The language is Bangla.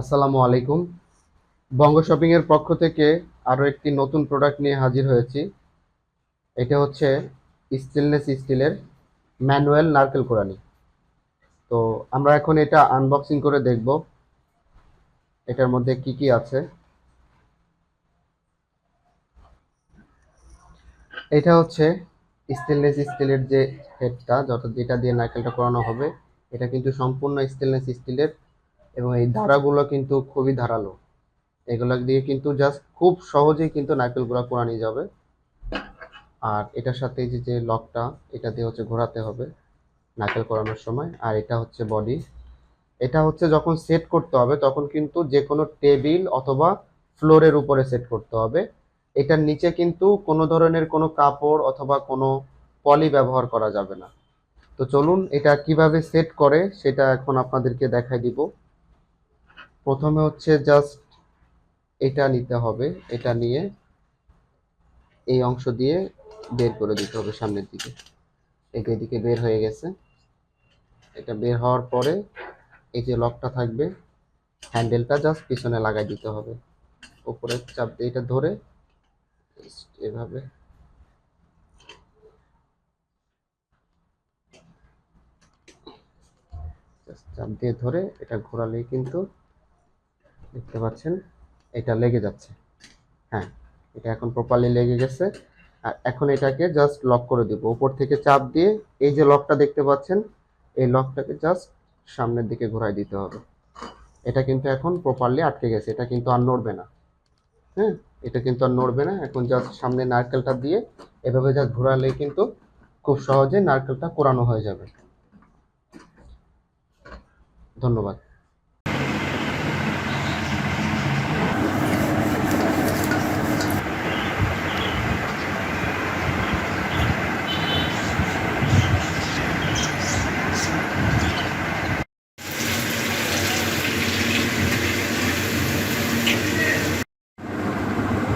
আসসালামু আলাইকুম। বঙ্গ শপিং এর পক্ষ থেকে আরও একটি নতুন প্রোডাক্ট নিয়ে হাজির হয়েছি। এটা হচ্ছে স্টেনলেস স্টিলের ম্যানুয়াল নারকেল কোরানি তো আমরা এখন এটা আনবক্সিং করে দেখব, এটার মধ্যে কি কি আছে। এটা হচ্ছে স্টেনলেস স্টিলের যে হেডটা যত যেটা দিয়ে নারকেলটা করানো হবে, এটা কিন্তু সম্পূর্ণ স্টেনলেস স্টিলের এবং এই ধারাগুলো কিন্তু খুবই ধারালো। এগুলো দিয়ে কিন্তু জাস্ট খুব সহজেই কিন্তু নারকেলগুলো কোরানি যাবে। আর এটার সাথে যে যে লকটা, এটা দিয়ে হচ্ছে ঘোরাতে হবে নারকেল করানোর সময়। আর এটা হচ্ছে বডি। এটা হচ্ছে যখন সেট করতে হবে, তখন কিন্তু যে কোনো টেবিল অথবা ফ্লোরের উপরে সেট করতে হবে। এটার নিচে কিন্তু কোনো ধরনের কোনো কাপড় অথবা কোনো পলি ব্যবহার করা যাবে না। তো চলুন, এটা কীভাবে সেট করে সেটা এখন আপনাদেরকে দেখাই দিব। প্রথমে হচ্ছে জাস্ট এটা নিতে হবে, এটা নিয়ে এই অংশ দিয়ে বের করে দিতে হবে সামনের দিকে। এটা এদিকে বের হয়ে গেছে। এটা বের হওয়ার পরে এই যে লকটা থাকবে হ্যান্ডেলটা জাস্ট পিছনে লাগাই দিতে হবে। উপরে চাপ দিয়ে এটা ধরে এভাবে। চাপ দিয়ে ধরে এটা ঘোরালেই কিন্তু দেখতে পাচ্ছেন, এটা লেগে যাচ্ছে। হ্যাঁ এটা এখন প্রপারলি লেগে গেছে। আর এখন এটাকে জাস্ট লক করে দেবো। উপর থেকে চাপ দিয়ে এই যে লকটা দেখতে পাচ্ছেন, এই লকটাকে জাস্ট সামনের দিকে ঘোরাই দিতে হবে। এটা কিন্তু এখন প্রপারলি আটকে গেছে। এটা কিন্তু আর নড়বে না। হ্যাঁ এটা কিন্তু আর নড়বে না। এখন জাস্ট সামনে নারকেলটা দিয়ে এভাবে জাস্ট ঘোরালেই কিন্তু খুব সহজে নারকেলটা কোরানো হয়ে যাবে। ধন্যবাদ।